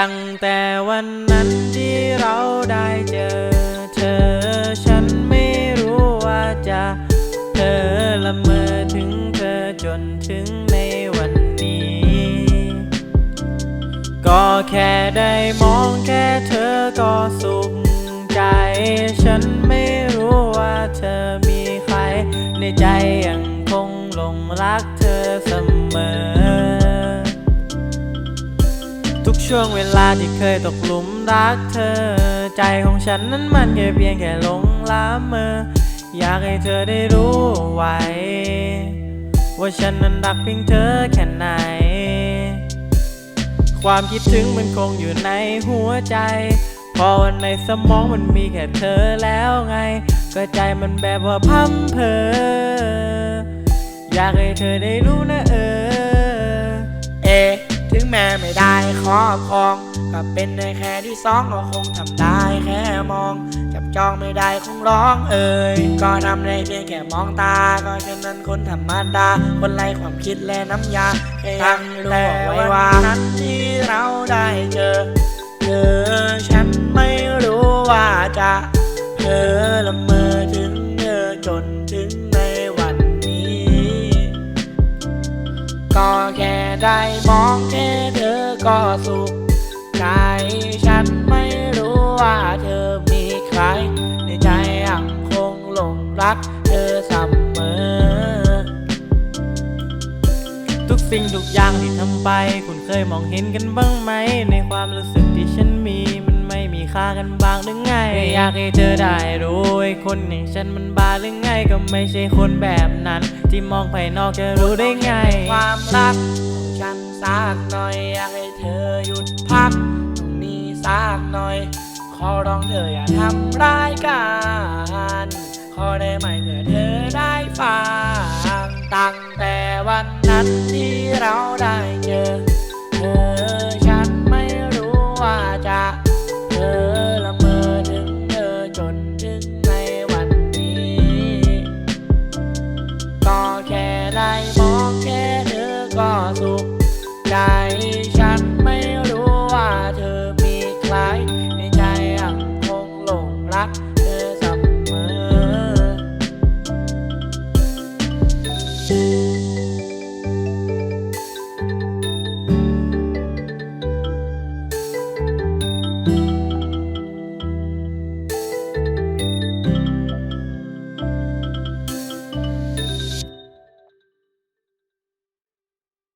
ตั้งแต่วันนั้นที่เราได้เจอ เธอฉันไม่รู้ว่าจะเธอละเมอถึงเธอจนถึงในวันนี้ ก็แค่ได้มองแค่เธอก็สุขใจ ฉันไม่รู้ว่าเธอมีใคร ในใจยังคงหลงรักเธอเสมอ ช่วงเวลาที่เคยตกหลุมรักเธอ ใจของฉันนั้นมันแค่เพียงแค่หลงละเมออยากให้เธอได้รู้ไว้ ว่าฉันนั้นรักเพียงเธอแค่ไหน ความคิดถึงมันคงอยู่ในหัวใจพราะว่าในสมองมันมีแค่เธอแล้วไง ก็ใจมันแบบว่าพัมเพออยากให้เธอได้รู้นะ ครอบครอง ก็เป็นได้แค่ที่สองก็คงทำได้แค่มอง จับจองไม่ได้คงร้องเอ่ยก็ทำได้เพียงแค่มองตา ก็ฉะนั้นคนธรรมดาคนไรความคิดและน้ำยาแค่ยังแต่ไว้ว่านั้นที่เราได้เจอเธอฉันไม่รู้ว่าจะเธอละเมอถึงเธอจนถึงในวันนี้ ก็แค่ได้มองแค่เธอ ก็สุขใจฉันไม่รู้ว่าเธอมีใคร ในใจยังคงหลงรักเธอเสมอ ทุกสิ่งทุกอย่างที่ทำไป คุณเคยมองเห็นกันบ้างไหม ในความรู้สึกที่ฉันมีมันไม่มีค่ากันบ้างหรือไง อยากให้เธอได้รู้ไอ้คนอย่างฉันมันบ้าหรือไง ก็ไม่ใช่คนแบบนั้น ที่มองภายนอกจะรู้ได้ไง ความรักของฉัน สักหน่อยอยากให้เธอหยุดพัก ตรงนี้สักหน่อย ขอร้องเธออย่าทำร้ายกัน ขอได้ไหมเมื่อเธอได้ฟังตั้งแต่วันนั้นที่เราได้เจอ เธอฉันไม่รู้ว่าจะเธอละเมอถึงเธอจนถึงในวันนี้ ก็แค่ได้มองแค่เธอก็สุข